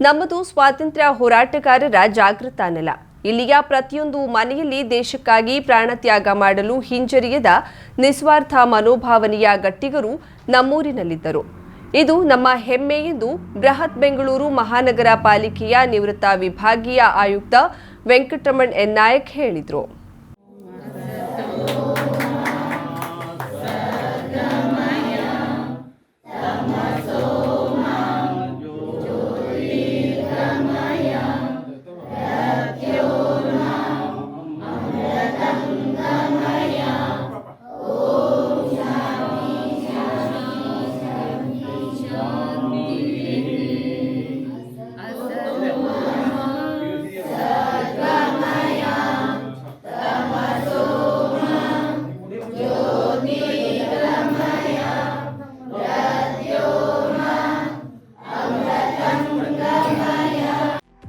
ನಮ್ಮದು ಸ್ವಾತಂತ್ರ್ಯ ಹೋರಾಟಗಾರರ ಜಾಗೃತ ನೆಲ. ಇಲ್ಲಿಯ ಪ್ರತಿಯೊಂದು ಮನೆಯಲ್ಲಿ ದೇಶಕ್ಕಾಗಿ ಪ್ರಾಣತ್ಯಾಗ ಮಾಡಲು ಹಿಂಜರಿಯದ ನಿಸ್ವಾರ್ಥ ಮನೋಭಾವನೆಯ ಗಟ್ಟಿಗರು ನಮ್ಮೂರಿನಲ್ಲಿದ್ದರು. ಇದು ನಮ್ಮ ಹೆಮ್ಮೆ ಎಂದು ಬೃಹತ್ ಬೆಂಗಳೂರು ಮಹಾನಗರ ಪಾಲಿಕೆಯ ನಿವೃತ್ತ ವಿಭಾಗೀಯ ಆಯುಕ್ತ ವೆಂಕಟರಮಣ್ ಎನ್ ನಾಯಕ್ ಹೇಳಿದರು.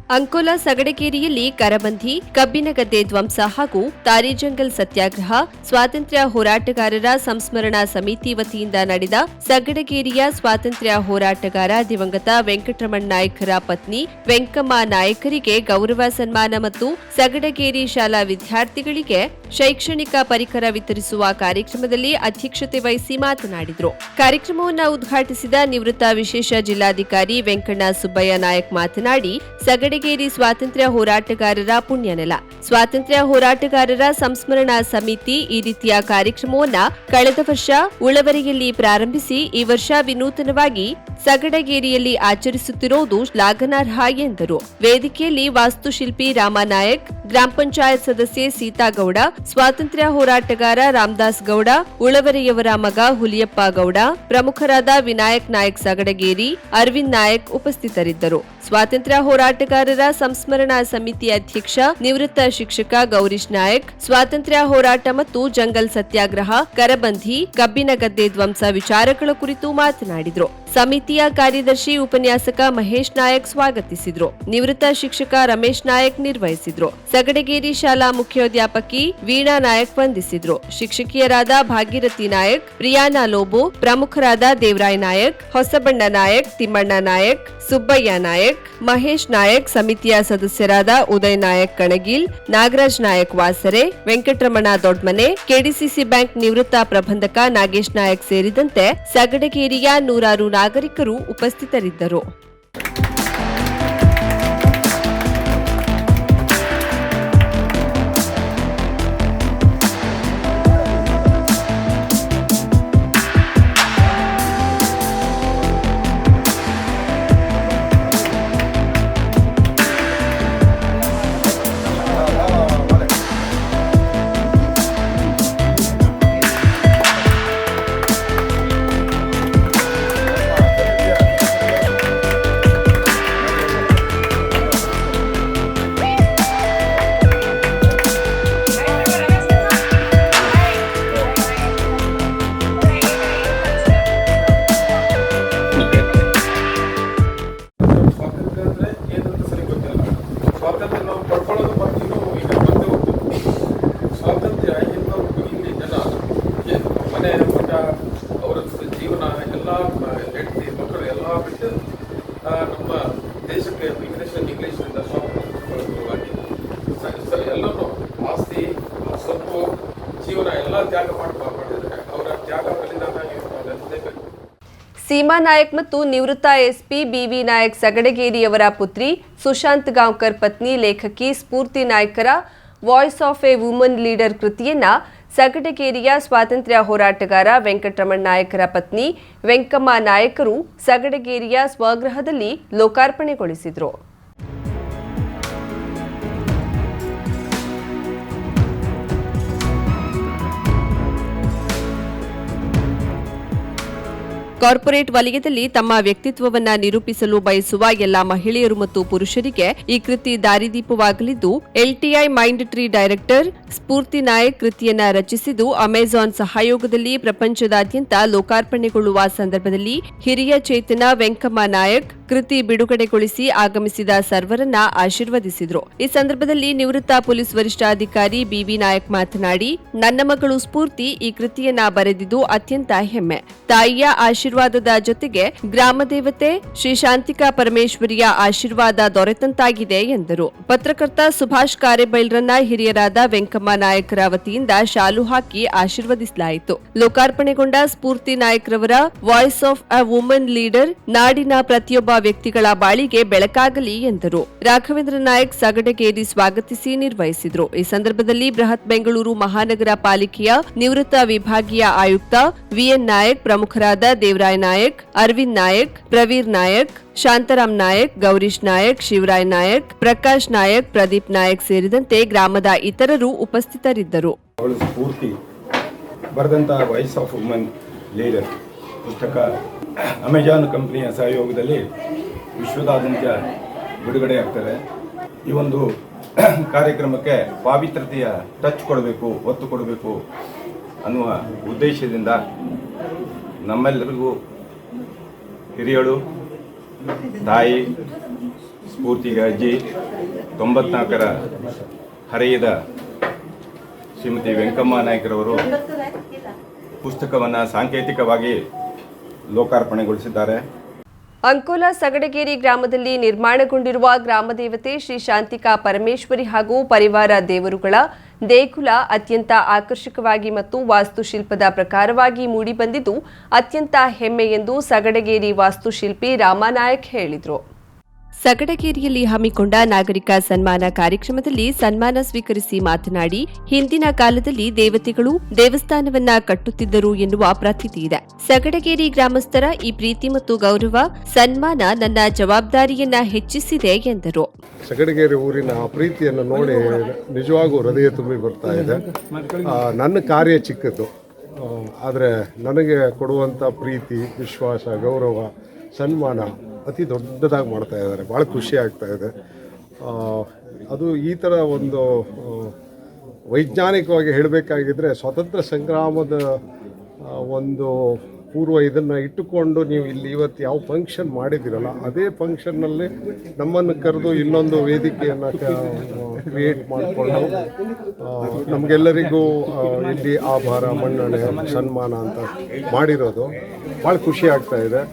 ಅಂಕೋಲಾ ಸಗಡಗೇರಿಯಲ್ಲಿ ಕರಬಂಧಿ, ಕಬ್ಬಿನಗದ್ದೆ ಧ್ವಂಸ ಹಾಗೂ ತಾರಿಜಂಗಲ್ ಸತ್ಯಾಗ್ರಹ, ಸ್ವಾತಂತ್ರ್ಯ ಹೋರಾಟಗಾರರ ಸಂಸ್ಮರಣಾ ಸಮಿತಿ ವತಿಯಿಂದ ನಡೆದ ಸಗಡಗೇರಿಯ ಸ್ವಾತಂತ್ರ್ಯ ಹೋರಾಟಗಾರ ದಿವಂಗತ ವೆಂಕಟರಮಣ ನಾಯಕರ ಪತ್ನಿ ವೆಂಕಮ್ಮ ನಾಯಕರಿಗೆ ಗೌರವ ಸನ್ಮಾನ ಮತ್ತು ಸಗಡಗೇರಿ ಶಾಲಾ ವಿದ್ಯಾರ್ಥಿಗಳಿಗೆ ಶೈಕ್ಷಣಿಕ ಪರಿಕರ ವಿತರಿಸುವ ಕಾರ್ಯಕ್ರಮದಲ್ಲಿ ಅಧ್ಯಕ್ಷತೆ ವಹಿಸಿ ಮಾತನಾಡಿದರು. ಕಾರ್ಯಕ್ರಮವನ್ನು ಉದ್ಘಾಟಿಸಿದ ನಿವೃತ್ತ ವಿಶೇಷ ಜಿಲ್ಲಾಧಿಕಾರಿ ವೆಂಕಣ್ಣ ಸುಬ್ಬಯ್ಯ ನಾಯಕ್ ಮಾತನಾಡಿ, ಸಗಡಗೇರಿ ಸ್ವಾತಂತ್ರ್ಯ ಹೋರಾಟಗಾರರ ಪುಣ್ಯನೆಲ. ಸ್ವಾತಂತ್ರ್ಯ ಹೋರಾಟಗಾರರ ಸಂಸ್ಮರಣಾ ಸಮಿತಿ ಈ ರೀತಿಯ ಕಾರ್ಯಕ್ರಮವನ್ನು ಕಳೆದ ವರ್ಷ ಉಳವರಿಯಲ್ಲಿ ಪ್ರಾರಂಭಿಸಿ, ಈ ವರ್ಷ ವಿನೂತನವಾಗಿ ಸಗಡಗೇರಿಯಲ್ಲಿ ಆಚರಿಸುತ್ತಿರುವುದು ಶ್ಲಾಘನಾರ್ಹ ಎಂದರು. ವೇದಿಕೆಯಲ್ಲಿ ವಾಸ್ತುಶಿಲ್ಪಿ ರಾಮನಾಯಕ್ ಗ್ರಾಮ ಪಂಚಾಯತ್ ಸದಸ್ಯೆ ಸೀತಾಗೌಡ ಸ್ವಾತಂತ್ರ್ಯ ಹೋರಾಟಗಾರ ರಾಮದಾಸ್ ಗೌಡ, ಉಳವರೆಯವರ ಮಗ ಹುಲಿಯಪ್ಪ ಗೌಡ, ಪ್ರಮುಖರಾದ ವಿನಾಯಕ್ ನಾಯಕ್ ಸಗಡಗೇರಿ, ಅರವಿಂದ್ ನಾಯಕ್ ಉಪಸ್ಥಿತರಿದ್ದರು. ಸ್ವಾತಂತ್ರ್ಯ ಹೋರಾಟಗಾರರ ಸಂಸ್ಮರಣಾ ಸಮಿತಿ ಅಧ್ಯಕ್ಷ, ನಿವೃತ್ತ ಶಿಕ್ಷಕ ಗೌರೀಶ್ ನಾಯಕ್, ಸ್ವಾತಂತ್ರ್ಯ ಹೋರಾಟ ಮತ್ತು ಜಂಗಲ್ ಸತ್ಯಾಗ್ರಹ, ಕರಬಂಧಿ ಕಬ್ಬಿನ ಗದ್ದೆ ಧ್ವಂಸ ವಿಚಾರಗಳ ಕುರಿತು ಮಾತನಾಡಿದರು. ಸಮಿತಿಯ ಕಾರ್ಯದರ್ಶಿ ಉಪನ್ಯಾಸಕ ಮಹೇಶ್ ನಾಯಕ್ ಸ್ವಾಗತಿಸಿದ್ರು. ನಿವೃತ್ತ ಶಿಕ್ಷಕ ರಮೇಶ್ ನಾಯಕ್ ನಿರ್ವಹಿಸಿದ್ರು. ಸಗಡಗೇರಿ ಶಾಲಾ ಮುಖ್ಯೋಧ್ಯಾಪಕಿ ವೀಣಾ ನಾಯಕ್ ವಂದಿಸಿದ್ರು ಶಿಕ್ಷಕಿಯರಾದ ಭಾಗೀರಥಿ ನಾಯಕ್, ಪ್ರಿಯಾನಾ ಲೋಬೋ, ಪ್ರಮುಖರಾದ ದೇವರಾಯ್ ನಾಯಕ್, ಹೊಸಬಣ್ಣ ನಾಯಕ್, ತಿಮ್ಮಣ್ಣ ನಾಯಕ್, ಸುಬ್ಬಯ್ಯ ನಾಯಕ್, ಮಹೇಶ್ ನಾಯಕ್ ಸಮಿತಿಯ ಸದಸ್ಯರಾದ ಉದಯ್ ನಾಯಕ್ ಕಣಗಿಲ್, ನಾಗರಾಜ್ ನಾಯಕ್ ವಾಸರೆ, ವೆಂಕಟರಮಣ ದೊಡ್ಮನೆ, ಕೆಡಿಸಿಸಿ ಬ್ಯಾಂಕ್ ನಿವೃತ್ತ ಪ್ರಬಂಧಕ ನಾಗೇಶ್ ನಾಯಕ್ ಸೇರಿದಂತೆ ಸಗಡಗೇರಿಯ ನೂರಾರು ನಾಗರಿಕರು ಉಪಸ್ಥಿತರಿದ್ದರು. ಸೀಮಾ ನಾಯಕ್ ಮತ್ತು ನಿವೃತ್ತ ಎಸ್ಪಿ ಬಿವಿ ನಾಯಕ್ ಸಗಡಗೇರಿಯವರ ಪುತ್ರಿ ಸುಶಾಂತ್ ಗಾಂವ್ಕರ್ ಪತ್ನಿ ಲೇಖಕಿ ಸ್ಫೂರ್ತಿ ನಾಯ್ಕರ voice of a woman leader ಕೃತಿಯನ್ನ ಸಗಡಗೇರಿಯ ಸ್ವಾತಂತ್ರ್ಯ ಹೋರಾಟಗಾರ ವೆಂಕಟರಮಣ ನಾಯಕರ ಪತ್ನಿ ವೆಂಕಮ್ಮ ನಾಯಕರು ಸಗಡಗೇರಿಯ ಸ್ವಗೃಹದಲ್ಲಿ ಲೋಕಾರ್ಪಣೆಗೊಳಿಸಿದರು. ಕಾರ್ಪೊರೇಟ್ ವಲಯದಲ್ಲಿ ತಮ್ಮ ವ್ಯಕ್ತಿತ್ವವನ್ನ ನಿರೂಪಿಸಲು ಬಯಸುವ ಎಲ್ಲಾ ಮಹಿಳೆಯರು ಮತ್ತು ಪುರುಷರಿಗೆ ಈ ಕೃತಿ ದಾರಿದೀಪವಾಗಲಿದ್ದು LTI Mindtree director Spoorthi Nayak ಕೃತಿಯನ್ನ ರಚಿಸಿದ್ದು ಅಮೆಜಾನ್ ಸಹಯೋಗದಲ್ಲಿ ಪ್ರಪಂಚದಾದ್ಯಂತ ಲೋಕಾರ್ಪಣೆಗೊಳ್ಳುವ ಸಂದರ್ಭದಲ್ಲಿ ಹಿರಿಯ ಚೇತನ ವೆಂಕಮ್ಮ ನಾಯಕ್ ಕೃತಿ ಬಿಡುಗಡೆಗೊಳಿಸಿ ಆಗಮಿಸಿದ ಸರ್ವರನ್ನ ಆಶೀರ್ವದಿಸಿದರು. ಈ ಸಂದರ್ಭದಲ್ಲಿ ನಿವೃತ್ತ ಪೊಲೀಸ್ ವರಿಷ್ಠಾಧಿಕಾರಿ ಬಿವಿ ನಾಯಕ್ ಮಾತನಾಡಿ, ನನ್ನ ಮಗಳು ಸ್ಫೂರ್ತಿ ಈ ಕೃತಿಯನ್ನ ಬರೆದಿದ್ದು ಅತ್ಯಂತ ಹೆಮ್ಮೆ. ತಾಯಿಯ ಆಶೀರ್ವಾದದ ಜೊತೆಗೆ ಗ್ರಾಮ ದೇವತೆ ಶ್ರೀ ಶಾಂತಿಕಾ ಪರಮೇಶ್ವರಿಯ ಆಶೀರ್ವಾದ ದೊರೆತಂತಾಗಿದೆ ಎಂದರು. ಪತ್ರಕರ್ತ ಸುಭಾಷ್ ಕಾರೆಬೈಲ್ರನ್ನ ಹಿರಿಯರಾದ ವೆಂಕಮ್ಮ ನಾಯಕರ ವತಿಯಿಂದ ಶಾಲು ಹಾಕಿ ಆಶೀರ್ವದಿಸಲಾಯಿತು. ಲೋಕಾರ್ಪಣೆಗೊಂಡ ಸ್ಫೂರ್ತಿ ನಾಯಕ್ರವರ voice of a woman leader ನಾಡಿನ ಪ್ರತಿಯೊಬ್ಬ ವ್ಯಕ್ತಿಗಳ ಬಾಳಿಗೆ ಬೆಳಕಾಗಲಿ ಎಂದರು. ರಾಘವೇಂದ್ರ ನಾಯಕ್ ಸಗಟಗೇರಿ ಸ್ವಾಗತಿಸಿ ನಿರ್ವಹಿಸಿದರು. ಈ ಸಂದರ್ಭದಲ್ಲಿ ಬೃಹತ್ ಬೆಂಗಳೂರು ಮಹಾನಗರ ಪಾಲಿಕೆಯ ನಿವೃತ್ತ ವಿಭಾಗೀಯ ಆಯುಕ್ತ ವಿಎನ್ ನಾಯಕ್, ಪ್ರಮುಖರಾದ ದೇವರಾಯ್ ನಾಯಕ್, ಅರವಿಂದ್ ನಾಯಕ್, ಪ್ರವೀರ್ ನಾಯಕ್, ಶಾಂತರಾಮ್ ನಾಯಕ್, ಗೌರೀಶ್ ನಾಯಕ್, ಶಿವರಾಯ್ ನಾಯಕ್, ಪ್ರಕಾಶ್ ನಾಯಕ್, ಪ್ರದೀಪ್ ನಾಯಕ್ ಸೇರಿದಂತೆ ಗ್ರಾಮದ ಇತರರು ಉಪಸ್ಥಿತರಿದ್ದರು. ಬರೆದಂತಹ ವಾಯ್ಸ್ ಆಫ್ ವುಮನ್ ಲೀಡರ್ ಪುಸ್ತಕ ಅಮೆಜಾನ್ ಕಂಪ್ನಿಯ ಸಹಯೋಗದಲ್ಲಿ ವಿಶ್ವದಾದ್ಯಂತ ಬಿಡುಗಡೆ ಆಗ್ತದೆ. ಈ ಒಂದು ಕಾರ್ಯಕ್ರಮಕ್ಕೆ ಪಾವಿತ್ರತೆಯ ಟಚ್ ಕೊಡಬೇಕು, ಒತ್ತು ಕೊಡಬೇಕು ಅನ್ನುವ ಉದ್ದೇಶದಿಂದ ನಮ್ಮೆಲ್ಲರಿಗೂ ಹಿರಿಯಳು ತಾಯಿ ಸ್ಫೂರ್ತಿಗೆ ಅಜ್ಜಿ ತೊಂಬತ್ನಾಲ್ಕರ ಹರೆಯದ ಶ್ರೀಮತಿ ವೆಂಕಮ್ಮ ನಾಯ್ಕರವರು ಪುಸ್ತಕವನ್ನು ಸಾಂಕೇತಿಕವಾಗಿ ಲೋಕಾರ್ಪಣೆಗೊಳಿಸಿದ್ದಾರೆ. ಅಂಕೋಲ ಸಗಡಗೇರಿ ಗ್ರಾಮದಲ್ಲಿ ನಿರ್ಮಾಣಗೊಂಡಿರುವ ಗ್ರಾಮದೇವತೆ ಶ್ರೀ ಶಾಂತಿಕಾ ಪರಮೇಶ್ವರಿ ಹಾಗೂ ಪರಿವಾರ ದೇವರುಗಳ ದೇಗುಲ ಅತ್ಯಂತ ಆಕರ್ಷಕವಾಗಿ ಮತ್ತು ವಾಸ್ತುಶಿಲ್ಪದ ಪ್ರಕಾರವಾಗಿ ಮೂಡಿಬಂದಿದ್ದು, ಅತ್ಯಂತ ಹೆಮ್ಮೆ ಎಂದು ಸಗಡಗೇರಿ ವಾಸ್ತುಶಿಲ್ಪಿ ರಾಮನಾಯಕ್ ಹೇಳಿದರು. ಸಗಡಗೇರಿಯಲ್ಲಿ ಹಮ್ಮಿಕೊಂಡ ನಾಗರಿಕ ಸನ್ಮಾನ ಕಾರ್ಯಕ್ರಮದಲ್ಲಿ ಸನ್ಮಾನ ಸ್ವೀಕರಿಸಿ ಮಾತನಾಡಿ, ಹಿಂದಿನ ಕಾಲದಲ್ಲಿ ದೇವತೆಗಳು ದೇವಸ್ಥಾನವನ್ನ ಕಟ್ಟುತ್ತಿದ್ದರು ಎನ್ನುವ ಪ್ರತೀತಿ ಇದೆ. ಸಗಡಗೇರಿ ಗ್ರಾಮಸ್ಥರ ಈ ಪ್ರೀತಿ ಮತ್ತು ಗೌರವ ಸನ್ಮಾನ ನನ್ನ ಜವಾಬ್ದಾರಿಯನ್ನ ಹೆಚ್ಚಿಸಿದೆ ಎಂದರು. ಸಗಡಗೇರಿ ಊರಿನ ಪ್ರೀತಿಯನ್ನು ನೋಡಿ ನಿಜವಾಗೂ ಹೃದಯ ತುಂಬಿ ಬರ್ತಾ ಇದೆ. ನನ್ನ ಕಾರ್ಯ ಚಿಕ್ಕದು ಆದರೆ ನನಗೆ ಕೊಡುವಂಥ ಪ್ರೀತಿ, ವಿಶ್ವಾಸ, ಗೌರವ ಸನ್ಮಾನ ಅತಿ ದೊಡ್ಡದಾಗಿ ಮಾಡ್ತಾ ಇದ್ದಾರೆ. ಭಾಳ ಖುಷಿ ಆಗ್ತಾ ಇದೆ. ಅದು ಈ ಥರ ಒಂದು ವೈಜ್ಞಾನಿಕವಾಗಿ ಹೇಳಬೇಕಾಗಿದ್ದರೆ ಸ್ವಾತಂತ್ರ್ಯ ಸಂಗ್ರಾಮದ ಒಂದು ಪೂರ್ವ ಇದನ್ನು ಇಟ್ಟುಕೊಂಡು ನೀವು ಇಲ್ಲಿ ಇವತ್ತು ಯಾವ ಫಂಕ್ಷನ್ ಮಾಡಿದ್ದೀರಲ್ಲ, ಅದೇ ಫಂಕ್ಷನ್ನಲ್ಲಿ ನಮ್ಮನ್ನು ಕರೆದು ಇನ್ನೊಂದು ವೇದಿಕೆಯನ್ನು ಕ್ರಿಯೇಟ್ ಮಾಡಿಕೊಂಡು ನಮಗೆಲ್ಲರಿಗೂ ಇಲ್ಲಿ ಆಭಾರ, ಮನ್ನಣೆ, ಸನ್ಮಾನ ಅಂತ ಮಾಡಿರೋದು. ಭಾಳ ಖುಷಿ ಆಗ್ತಾ ಇದೆ.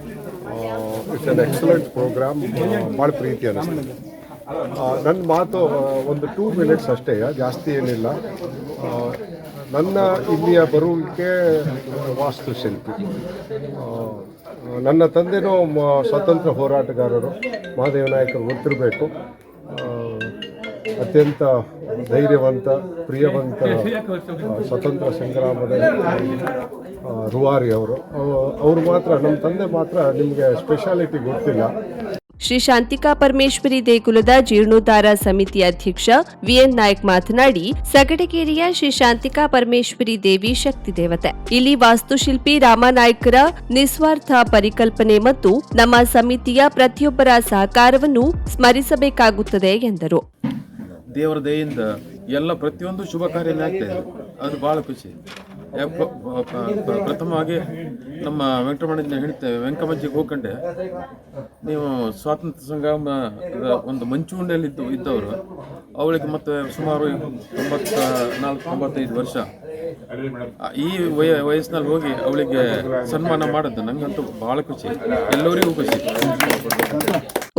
ಇಟ್ಸ್ ಅನ್ ಎಕ್ಸಲೆಂಟ್ ಪ್ರೋಗ್ರಾಮ್ ಭಾಳ ಪ್ರೀತಿ ಅನ್ನಿಸ್ತದೆ ನನ್ನ ಮಾತು ಒಂದು ಟೂ ಮಿನಿಟ್ಸ್ ಅಷ್ಟೇ ಜಾಸ್ತಿ ಏನಿಲ್ಲ. ನನ್ನ ಇಲ್ಲಿಯ ಬರುವಿಕೆ ವಾಸ್ತುಶಿಲ್ಪಿ. ನನ್ನ ತಂದೆನೂ ಸ್ವಾತಂತ್ರ್ಯ ಹೋರಾಟಗಾರರು. ಮಹಾದೇವ ನಾಯಕರು ಗೊತ್ತಿರಬೇಕು. ಅತ್ಯಂತ ಧೈರ್ಯವಂತ, ಪ್ರಿಯವಂತ ಸ್ವತಂತ್ರ ಸಂಗ್ರಾಮದ ರೂವಾರಿ ಅವರು. ಅವರು ಮಾತ್ರ ನಮ್ಮ ತಂದೆ ಮಾತ್ರ ನಿಮಗೆ ಸ್ಪೆಷಾಲಿಟಿ ಗೊತ್ತಿಲ್ಲ. ಶ್ರೀ ಶಾಂತಿಕಾ ಪರಮೇಶ್ವರಿ ದೇಗುಲದ ಜೀರ್ಣೋದ್ಧಾರ ಸಮಿತಿ ಅಧ್ಯಕ್ಷ ವಿಎನ್ ನಾಯಕ್ ಮಾತನಾಡಿ ಸಗಡಗೇರಿಯ ಶ್ರೀ ಶಾಂತಿಕಾ ಪರಮೇಶ್ವರಿ ದೇವಿ ಶಕ್ತಿ ದೇವತೆ. ಇಲ್ಲಿ ವಾಸ್ತುಶಿಲ್ಪಿ ರಾಮನಾಯ್ಕರ ನಿಸ್ವಾರ್ಥ ಪರಿಕಲ್ಪನೆ ಮತ್ತು ನಮ್ಮ ಸಮಿತಿಯ ಪ್ರತಿಯೊಬ್ಬರ ಸಹಕಾರವನ್ನು ಸ್ಮರಿಸಬೇಕಾಗುತ್ತದೆ ಎಂದರು. ದೇವರ ದಯೆಯಿಂದ ಎಲ್ಲ ಪ್ರತಿಯೊಂದು ಶುಭ ಕಾರ್ಯ ಅದು ಭಾಳ ಖುಷಿ. ಪ್ರಥಮವಾಗಿ ನಮ್ಮ ವೆಂಕಟರಮಣ ಹೇಳ್ತೇವೆ ವೆಂಕಮಜ್ಜಿ ಗೋಖಂಡೆ ನೀವು ಸ್ವಾತಂತ್ರ್ಯ ಸಂಗ್ರಾಮದ ಒಂದು ಮಂಚೂಣಿಯಲ್ಲಿ ಇದ್ದು ಇದ್ದವರು, ಅವಳಿಗೆ ಮತ್ತೆ ಸುಮಾರು ತೊಂಬತ್ತ ನಾಲ್ಕು ತೊಂಬತ್ತೈದು ವರ್ಷ. ಈ ವಯ, ವಯಸ್ಸಿನಲ್ಲಿ ಹೋಗಿ ಅವಳಿಗೆ ಸನ್ಮಾನ ಮಾಡೋದು ನಂಗಂತೂ ಬಹಳ ಖುಷಿ. ಎಲ್ಲರಿಗೂ ಖುಷಿ.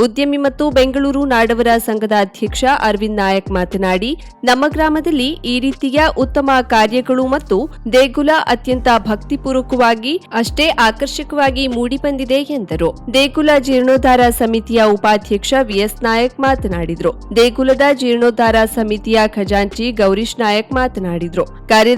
ಉದ್ಯಮಿ ಮತ್ತು ಬೆಂಗಳೂರು ನಾಡವರ ಸಂಘದ ಅಧ್ಯಕ್ಷ ಅರವಿಂದ್ ನಾಯಕ್ ಮಾತನಾಡಿ, ನಮ್ಮ ಗ್ರಾಮದಲ್ಲಿ ಈ ರೀತಿಯ ಉತ್ತಮ ಕಾರ್ಯಗಳು ಮತ್ತು ದೇಗುಲ ಅತ್ಯಂತ ಭಕ್ತಿಪೂರ್ವಕವಾಗಿ, ಅಷ್ಟೇ ಆಕರ್ಷಕವಾಗಿ ಮೂಡಿಬಂದಿದೆ ಎಂದರು. ದೇಗುಲ ಜೀರ್ಣೋದ್ಧಾರ ಸಮಿತಿಯ ಉಪಾಧ್ಯಕ್ಷ ವಿಎಸ್ ನಾಯಕ್ ಮಾತನಾಡಿದರು. ದೇಗುಲದ ಜೀರ್ಣೋದ್ಧಾರ ಸಮಿತಿಯ ಖಜಾಂಚಿ ಗೌರೀಶ್ ನಾಯಕ್ ಮಾತನಾಡಿದ್ರು.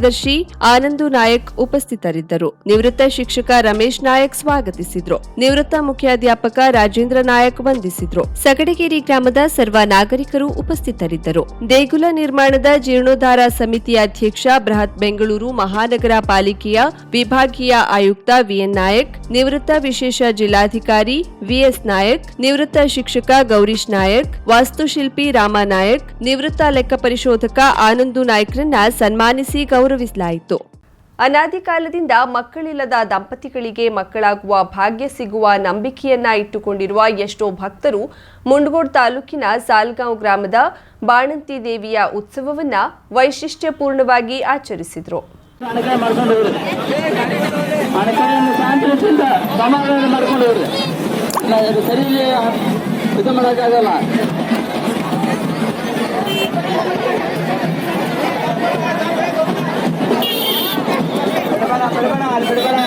ಕಾರ್ಯದರ್ಶಿ ಆನಂದು ನಾಯಕ್ ಉಪಸ್ಥಿತರಿದ್ದರು. ನಿವೃತ್ತ ಶಿಕ್ಷಕ ರಮೇಶ್ ನಾಯಕ್ ಸ್ವಾಗತಿಸಿದ್ರು. ನಿವೃತ್ತ ಮುಖ್ಯಾಧ್ಯಾಪಕ ರಾಜೇಂದ್ರ ನಾಯಕ್ ವಂದಿಸಿದ್ರು. ಸಗಡಗೇರಿ ಗ್ರಾಮದ ಸರ್ವ ನಾಗರಿಕರು ಉಪಸ್ಥಿತರಿದ್ದರು. ದೇಗುಲ ನಿರ್ಮಾಣದ ಜೀರ್ಣೋದ್ಧಾರ ಸಮಿತಿ ಅಧ್ಯಕ್ಷ ಬೃಹತ್ ಬೆಂಗಳೂರು ಮಹಾನಗರ ಪಾಲಿಕೆಯ ವಿಭಾಗೀಯ ಆಯುಕ್ತ ವಿಎನ್ ನಾಯಕ್, ನಿವೃತ್ತ ವಿಶೇಷ ಜಿಲ್ಲಾಧಿಕಾರಿ ವಿಎಸ್ ನಾಯಕ್, ನಿವೃತ್ತ ಶಿಕ್ಷಕ ಗೌರೀಶ್ ನಾಯಕ್, ವಾಸ್ತುಶಿಲ್ಪಿ ರಾಮ ನಾಯಕ್, ನಿವೃತ್ತ ಲೆಕ್ಕ ಪರಿಶೋಧಕ ಆನಂದು ನಾಯಕ್ರನ್ನ ಸನ್ಮಾನಿಸಿ ಗೌರವಿಸಲಾಯಿತು ಅನಾದಿ ಕಾಲದಿಂದ ಮಕ್ಕಳಿಲ್ಲದ ದಂಪತಿಗಳಿಗೆ ಮಕ್ಕಳಾಗುವ ಭಾಗ್ಯ ಸಿಗುವ ನಂಬಿಕೆಯನ್ನ ಇಟ್ಟುಕೊಂಡಿರುವ ಎಷ್ಟೋ ಭಕ್ತರು ಮುಂಡಗೋಡ್ ತಾಲೂಕಿನ ಸಾಲ್ಗಾಂವ್ ಗ್ರಾಮದ ಬಾಣಂತಿ ದೇವಿಯ ಉತ್ಸವವನ್ನ ವೈಶಿಷ್ಟ್ಯಪೂರ್ಣವಾಗಿ ಆಚರಿಸಿದರು. ಅಣಕಾಯಿ ಬಿಡಬೇಡ ಅಲ್ಲಿ ಬಿಡಬೇಡ.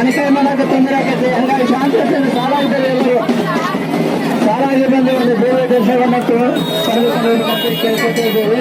ಅಣಕಾಯಿ ಮಾಡೋಕೆ ತೊಂದರೆ ಆಗತ್ತೆ ಹಂಗಾಗಿ ಶಾಂತಿಯಿಂದ ಸಾಲ ಎಲ್ಲರೂ. ಒಂದು ಮತ್ತು ಪಡೆದುಕೊಂಡು ಕೇಳ್ಕೊತಾ ಇದ್ದೇವೆ.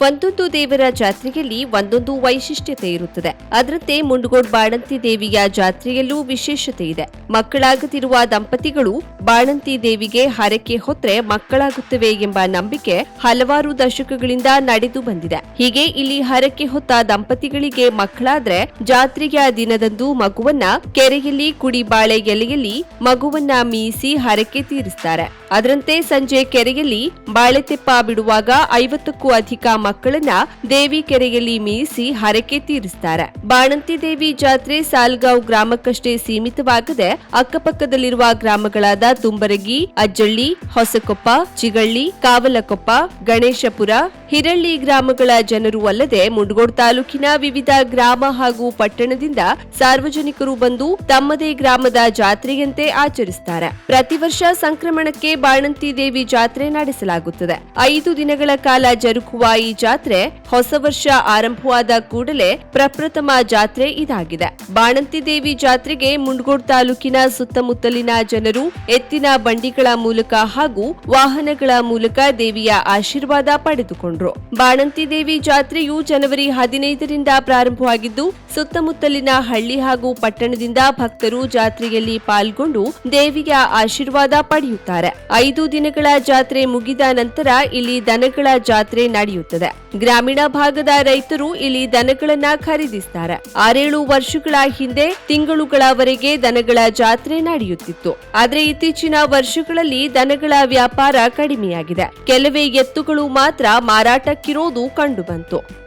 ಒಂದೊಂದು ದೇವರ ಜಾತ್ರೆಯಲ್ಲಿ ಒಂದೊಂದು ವೈಶಿಷ್ಟ್ಯತೆ ಇರುತ್ತದೆ. ಅದರಂತೆ ಮುಂಡಗೋಡ್ ಬಾಣಂತಿ ದೇವಿಯ ಜಾತ್ರೆಯಲ್ಲೂ ವಿಶೇಷತೆ ಇದೆ. ಮಕ್ಕಳಾಗದಿರುವ ದಂಪತಿಗಳು ಬಾಣಂತಿ ದೇವಿಗೆ ಹರಕೆ ಹೊತ್ರೆ ಮಕ್ಕಳಾಗುತ್ತವೆ ಎಂಬ ನಂಬಿಕೆ ಹಲವಾರು ದಶಕಗಳಿಂದ ನಡೆದು ಬಂದಿದೆ. ಹೀಗೆ ಇಲ್ಲಿ ಹರಕೆ ಹೊತ್ತ ದಂಪತಿಗಳಿಗೆ ಮಕ್ಕಳಾದ್ರೆ ಜಾತ್ರೆಯ ದಿನದಂದು ಮಗುವನ್ನ ಕೆರೆಯಲ್ಲಿ ಕುಡಿ ಬಾಳೆ ಎಲೆಯಲ್ಲಿ ಮಗುವನ್ನ ಮೀಸಿ ಹರಕೆ ತೀರಿಸ್ತಾರೆ. ಅದರಂತೆ ಸಂಜೆ ಕೆರೆಯಲ್ಲಿ ಬಾಳೆತೆಪ್ಪ ಬಿಡುವಾಗ ಐವತ್ತಕ್ಕೂ ಅಧಿಕ ಮಕ್ಕಳನ್ನ ದೇವಿ ಕೆರೆಯಲ್ಲಿ ಮೀಸಿ ಹರಕೆ ತೀರಿಸ್ತಾರೆ. ಬಾಣಂತಿ ದೇವಿ ಜಾತ್ರೆ ಸಾಲ್ಗಾಂವ್ ಗ್ರಾಮಕ್ಕಷ್ಟೇ ಸೀಮಿತವಾಗದೆ ಅಕ್ಕಪಕ್ಕದಲ್ಲಿರುವ ಗ್ರಾಮಗಳಾದ ತುಂಬರಗಿ, ಅಜ್ಜಳ್ಳಿ, ಹೊಸಕೊಪ್ಪ, ಚಿಗಳ್ಳಿ, ಕಾವಲಕೊಪ್ಪ, ಗಣೇಶಪುರ, ಹಿರಳ್ಳಿ ಗ್ರಾಮಗಳ ಜನರು ಅಲ್ಲದೆ ಮುಂಡಗೋಡ್ ತಾಲೂಕಿನ ವಿವಿಧ ಗ್ರಾಮ ಹಾಗೂ ಪಟ್ಟಣದಿಂದ ಸಾರ್ವಜನಿಕರು ಬಂದು ತಮ್ಮದೇ ಗ್ರಾಮದ ಜಾತ್ರೆಯಂತೆ ಆಚರಿಸುತ್ತಾರೆ ಪ್ರತಿ ವರ್ಷ ಸಂಕ್ರಮಣಕ್ಕೆ ಬಾಣಂತಿ ದೇವಿ ಜಾತ್ರೆ ನಡೆಸಲಾಗುತ್ತದೆ. ಐದು ದಿನಗಳ ಕಾಲ ಜರುಗುವ ಈ ಜಾತ್ರೆ ಹೊಸ ವರ್ಷ ಆರಂಭವಾದ ಕೂಡಲೇ ಪ್ರಪ್ರಥಮ ಜಾತ್ರೆ ಇದಾಗಿದೆ. ಬಾಣಂತಿ ದೇವಿ ಜಾತ್ರೆಗೆ ಮುಂಡಗೋಡ್ ತಾಲೂಕಿನ ಸುತ್ತಮುತ್ತಲಿನ ಜನರು ಎತ್ತಿನ ಬಂಡಿಗಳ ಮೂಲಕ ಹಾಗೂ ವಾಹನಗಳ ಮೂಲಕ ದೇವಿಯ ಆಶೀರ್ವಾದ ಪಡೆದುಕೊಂಡ್ರು. ಬಾಣಂತಿ ದೇವಿ ಜಾತ್ರೆಯು ಜನವರಿ ಹದಿನೈದರಿಂದ ಪ್ರಾರಂಭವಾಗಿದ್ದು, ಸುತ್ತಮುತ್ತಲಿನ ಹಳ್ಳಿ ಹಾಗೂ ಪಟ್ಟಣದಿಂದ ಭಕ್ತರು ಜಾತ್ರೆಯಲ್ಲಿ ಪಾಲ್ಗೊಂಡು ದೇವಿಯ ಆಶೀರ್ವಾದ ಪಡೆಯುತ್ತಾರೆ. ಐದು ದಿನಗಳ ಜಾತ್ರೆ ಮುಗಿದ ನಂತರ ಇಲ್ಲಿ ದನಗಳ ಜಾತ್ರೆ ನಡೆಯುತ್ತದೆ. ಗ್ರಾಮೀಣ ಭಾಗದ ರೈತರು ಇಲ್ಲಿ ದನಗಳನ್ನ ಖರೀದಿಸುತ್ತಾರೆ ಆರೇಳು ವರ್ಷಗಳ ಹಿಂದೆ ತಿಂಗಳುಗಳವರೆಗೆ ದನಗಳ ಜಾತ್ರೆ ನಡೆಯುತ್ತಿತ್ತು. ಆದರೆ ಇತ್ತೀಚಿನ ವರ್ಷಗಳಲ್ಲಿ ದನಗಳ ವ್ಯಾಪಾರ ಕಡಿಮೆಯಾಗಿದೆ. ಕೆಲವೇ ಎತ್ತುಗಳು ಮಾತ್ರ ಮಾರಾಟಕ್ಕಿರೋದು ಕಂಡುಬಂತು.